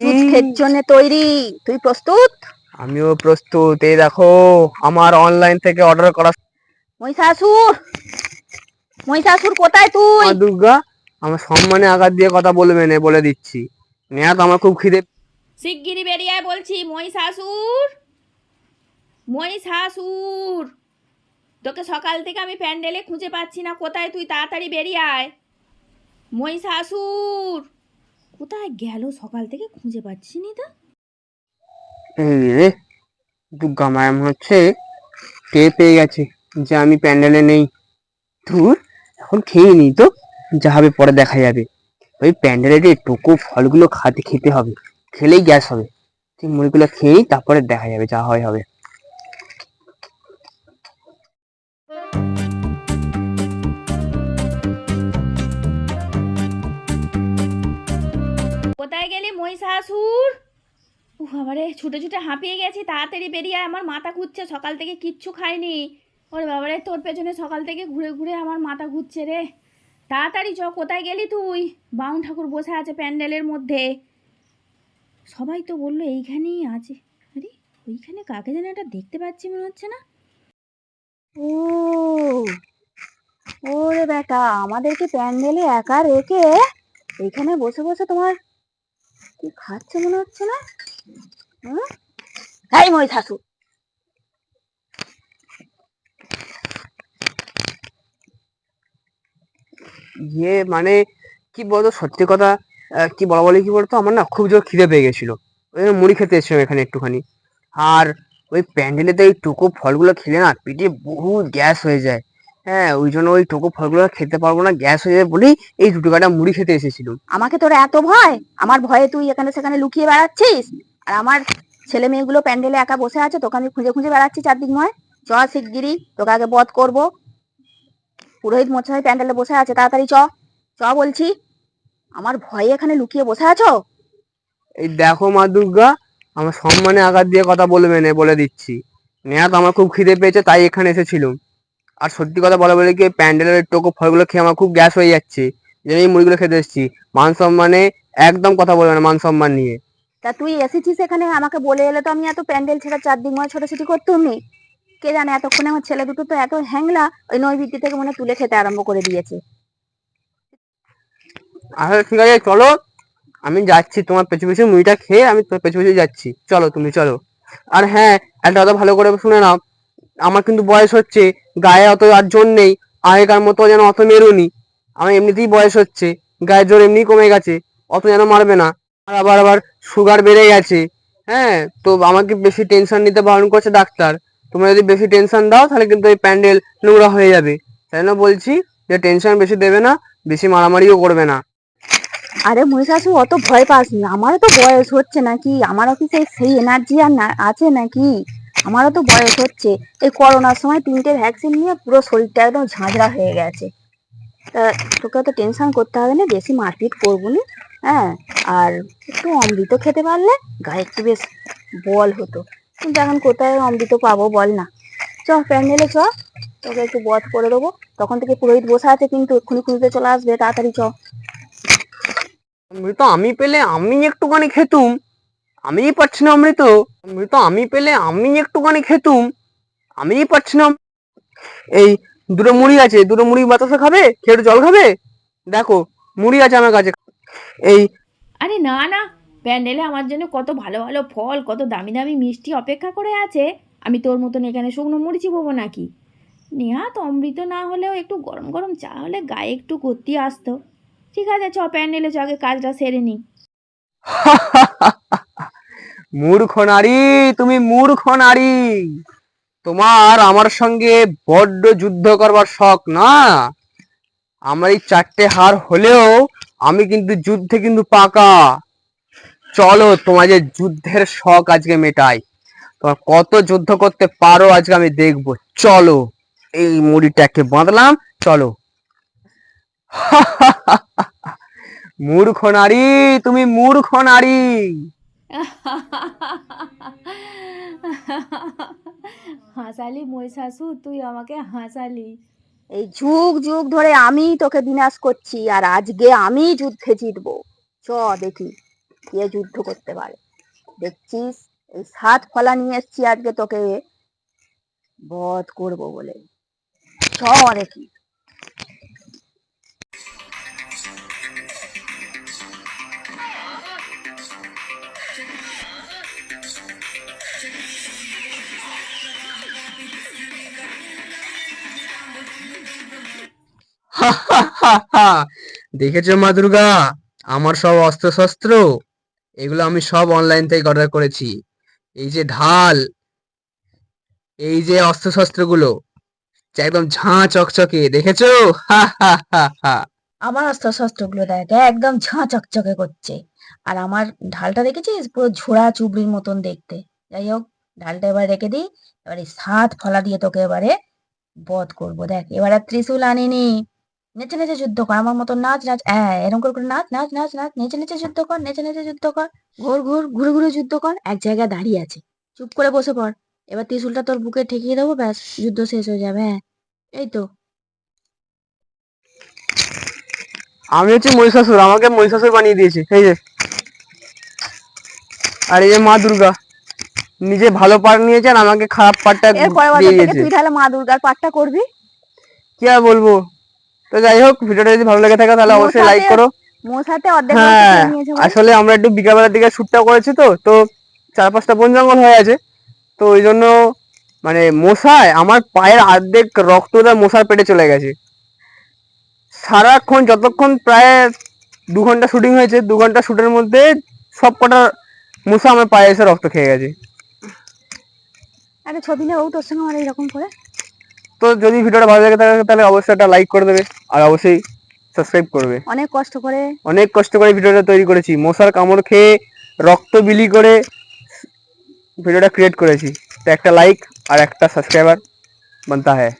দুধের জন্য তৈরি। তুই প্রস্তুত? আমিও প্রস্তুত। এই দেখো আমার অনলাইন থেকে অর্ডার করা মহিষাসুর! মহিষাসুর কোথায় তুই? মা দুর্গা আমার সম্মানে আঘাত দিয়ে কথা বলবে না বলে দিচ্ছি। নেহাত আমার খুব খিদে। শিগগিরই বেরিয়ে আয় বলছি মই শাশুর তোকে সকাল থেকে আমি প্যান্ডেলে খুঁজে পাচ্ছি না। কোথায় তুই? তাড়াতাড়ি বেরিয়ে আয়। মই শাশুর কোথায় গেল সকাল থেকে খুঁজে পাচ্ছি নি তো? এই রে, দুর্গা মায়া মনে হচ্ছে টের পেয়ে গেছে যে আমি প্যান্ডেলে নেই। ধুর, এখন খেয়ে নি তো, যা হবে পরে দেখা যাবে। ওই প্যান্ডেলে যে টোকো ফলগুলো খাতে খেতে হবে, খেলেই গ্যাস হবে। তুই মুড়িগুলো খেয়েই তারপরে দেখা যাবে যা হয় হবে। শাশুর? ও বাবারে, ছুটে ছুটে হাঁপিয়ে গেছি, তাড়াতাড়ি বেরিয়ে আমার মাথা ঘুরছে, সকাল থেকে কিচ্ছু খাইনি। ওরে বাবারে, তোর পেছনে সকাল থেকে ঘুরে ঘুরে আমার মাথা ঘুরছে রে। তাড়াতাড়ি চ, কোথায় গেলি তুই? বাউন ঠাকুর বসে আছে প্যান্ডেলের মধ্যে। সবাই তো বলল, এইখানেই আছে। আরে, ওইখানে কাকে যেন একটা দেখতে পাচ্ছি মনে হচ্ছে না। ও, ওরে বেটা আমাদেরকে প্যান্ডেলে একা রেখে এখানে বসে বসে তোমার খাচ্ছে মনে হচ্ছে না? হুম? এই মহিষাসুর ইয়ে মানে কি বলতো, সত্যি কথা কি বলা বলে কি বলতো, আমার না খুব জোর খিদে পেয়ে গেছিল। ওই মুড়ি খেতে এসেছিলাম এখানে একটুখানি। আর ওই প্যান্ডেলেতে এই টোকো ফলগুলো খেলে না পেটে বহু গ্যাস হয়ে যায়। হ্যাঁ ওই জন্য ওই টোকো ফলগুলো খেতে পারব না গ্যাস হয়ে যাবে বলেই এই দুটো কাটা মুড়ি খেতে এসেছিলাম। আমাকে তোর এত ভয়? আমার ভয়ে তুই এখানে সেখানে লুকিয়ে বেড়াচ্ছিস? আর আমার ছেলে মেয়েগুলো প্যান্ডেলে একা বসে আছে তোকে আমি খুঁজে খুঁজে বেড়াচ্ছি চারদিক নয়। চ শিগগিরি তোকে আগে বধ করব। পুরোহিত মশাই প্যান্ডেলে বসে আছে তাড়াতাড়ি চ। চ বলছি আমার ভয়ে এখানে লুকিয়ে বসে আছো? এই দেখো মা দুর্গা আমার সম্মানে আঘাত দিয়ে কথা বলবে না বলে দিচ্ছি। নেহাত আমার খুব খিদে পেয়েছে তাই এখানে এসেছিলাম। আর সত্যি কথা বলা বলে কি প্যান্ডেলের টোকো ফলগুলো খেয়ে আমার খুব গ্যাস হয়ে যাচ্ছে। যে এই মুড়িগুলো খেতে এসেছি। মান সম্মানে একদম কথা বলবে না মান সম্মান নিয়ে। তা তুই এসেছিস এখানে? আমাকে বলে এলে তো আমি এত প্যান্ডেল ছেড়ে চারদিক নয় ছোটাছুটি করতুম নি। কে জানে এতক্ষণে আমার ছেলে দুটো তো এত হ্যাংলা ওই নৈবিদ্যি থেকে মনে তুলে খেতে আরম্ভ করে দিয়েছে। আচ্ছা ঠিক আছে চলো। আমি যাচ্ছি তোমার পেছু পেছু মুড়িটা খেয়ে আমি তোমার পেছু পেছু যাচ্ছি। চলো তুমি চলো। আর হ্যাঁ একটা কথা ভালো করে শুনে নাও। আমার কিন্তু বয়স হচ্ছে, গায়ে অত আর জোর নেই, আগেকার মতো যেন অত মেরুনি। আমার এমনিতেই বয়স হচ্ছে, গায়ের জোর এমনি কমে গেছে, অত যেন মারবে না। আর আবার আবার সুগার বেড়ে গেছে। হ্যাঁ তো আমাকে বেশি টেনশন নিতে বারণ করছে ডাক্তার। তোমরা যদি বেশি টেনশন দাও, তাহলে কিন্তু এই প্যান্ডেল নোংরা হয়ে যাবে। তাই জন্য বলছি যে টেনশন বেশি দেবে না, বেশি মারামারিও করবে না। আরে মহিষাসু, অত ভয় পাস নি। আমারও তো বয়স হচ্ছে নাকি? আমারও কি সেই সেই এনার্জি আর না আছে নাকি? আমারও তো বয়স হচ্ছে। এই করোনার সময় তিনটে ভ্যাকসিন নিয়ে পুরো শরীরটা একদম ঝাঁঝরা হয়ে গেছে। তা তোকে তো টেনশন করতে হবে না, বেশি মারপিট করব না হ্যাঁ? আর একটু অমৃত খেতে পারলে গায়ে একটু বেশ বল হতো। কিন্তু এখন কোথায় অমৃত পাবো বল না। চ প্যান্ডেলে চ, তোকে একটু বধ করে দেবো। তখন থেকে পুরোহিত বসে আছে কিন্তু এক্ষুনি খুঁজতে চলে আসবে, তাড়াতাড়ি চ। অমৃত আমি পেলে আমি একটুখানি খেতুম। আমিই পাচ্ছি না অমৃত অমৃত আমি পেলে আমি একটুখানি খেতুম। আমিই পাচ্ছি না এই দুটো মুড়ি আছে দুটো মুড়ি বাতাসা খাবে? খেয়ে জল খাবে? দেখো মুড়ি আছে আমার কাছে। এই আরে না না প্যান্ডেলে আমার জন্য কত ভালো ভালো ফল কত দামি দামি মিষ্টি অপেক্ষা করে আছে। আমি তোর মতন এখানে শুকনো মুড়ি চিবোবো নাকি? নেহাত অমৃত না হলেও একটু গরম গরম চা হলে গায়ে একটু করতে আসতো। ঠিক আছে চ প্যান্ডেলে চ আগে কাজটা সেরে নি। মূর্খ নারী, তুমি মূর্খ নারী। তোমার আমার সঙ্গে বড্ড যুদ্ধ করবার শখ না? আমার এই চারটে হার হলেও আমি কিন্তু যুদ্ধে কিন্তু পাকা। চলো তোমার যে যুদ্ধের শখ আজকে মেটাই। তোমার কত যুদ্ধ করতে পারো আজকে আমি দেখব। চলো, এই মুড়িটাকে বাঁধলাম, চলো। মূর্খ নারী, তুমি মূর্খ নারী। হাসালি মই শাশু তুই আমাকে হাসালি। এই যুগ যুগ ধরে আমি তোকে বিনাশ করছি, আর আজকে আমি যুদ্ধে জিতবো। চ, দেখি কে যুদ্ধ করতে পারে। দেখছিস? এই সাত ফলা নিয়ে এসছি আজকে তোকে বধ করব বলে। চ, দেখি। দেখেছ মা দুর্গা? আমার সব অস্ত্র শস্ত্র এগুলো আমি সব অনলাইন থেকে অর্ডার করেছি। এই যে ঢাল, এই যে অস্ত্র যা একদম ঝাঁ চকচকে, দেখেছ? হা হা হা হা। আমার অস্ত্র শস্ত্রগুলো দেখ, একদম ঝাঁ চকচকে করছে। আর আমার ঢালটা দেখেছিস? পুরো ঝোড়া চুবড়ির মতন দেখতে। যাই হোক, ঢালটা এবার রেখে দিই। এবারে সাত ফলা দিয়ে তোকে এবারে বধ করব। দেখ, এবার আর ত্রিশূল আনিনি। নেচে নেচে যুদ্ধ কর আমার মতো নাচ নাচ এরকম করে করে নাচ নাচ নাচ নাচ নেচে নেচে যুদ্ধ কর নেচে নেচে যুদ্ধ কর ঘুর ঘুর ঘুরে ঘুরে যুদ্ধ কর এক জায়গায় দাঁড়িয়ে আছে। চুপ করে বসে পড়। এবার ত্রিশুলটা তোর বুকে ঠেকিয়ে দেবো ব্যাস যুদ্ধ শেষ হয়ে যাবে হ্যাঁ। এই তো। আমি হচ্ছে মহিষাসুর আমাকে মহিষাসুর বানিয়ে দিয়েছে এই যে। আর এই যে মা দুর্গা নিজে ভালো পার্ট নিয়েছেন আমাকে খারাপ বছর দিয়ে দিয়েছে তুই তাহলে মা দুর্গার পাঠটা করবি? কি আর বলব? তো যাই হোক ভিডিওটা যদি ভালো লেগে থাকে তাহলে অবশ্যই লাইক করো। হ্যাঁ। আসলে আমরা একটু বিকালবেলার দিকে শ্যুটটা করেছি তো তো চার পাঁচটা বন জঙ্গল হয়ে আছে তো ওই জন্য মানে মশায় আমার পায়ের অর্ধেক রক্তটা মশার পেটে চলে গেছে। সারাক্ষণ যতক্ষণ প্রায় দু ঘণ্টা শুটিং হয়েছে দু ঘণ্টা শুটের মধ্যে সব কটা মশা আমার পায়ে এসে রক্ত খেয়ে গেছে। আরে ছবি নেব তোর সঙ্গে আমার এরকম করে। তো যদি ভিডিওটা ভালো লাগে থাকে তাহলে অবশ্যই একটা লাইক করে দেবে আর অবশ্যই সাবস্ক্রাইব করবে। অনেক কষ্ট করে। অনেক কষ্ট করে ভিডিওটা তৈরি করেছি। মশার কামড় খেয়ে রক্ত বিলি করে ভিডিওটা ক্রিয়েট করেছি। তো একটা লাইক আর একটা সাবস্ক্রাইবার বানতা হ্যায়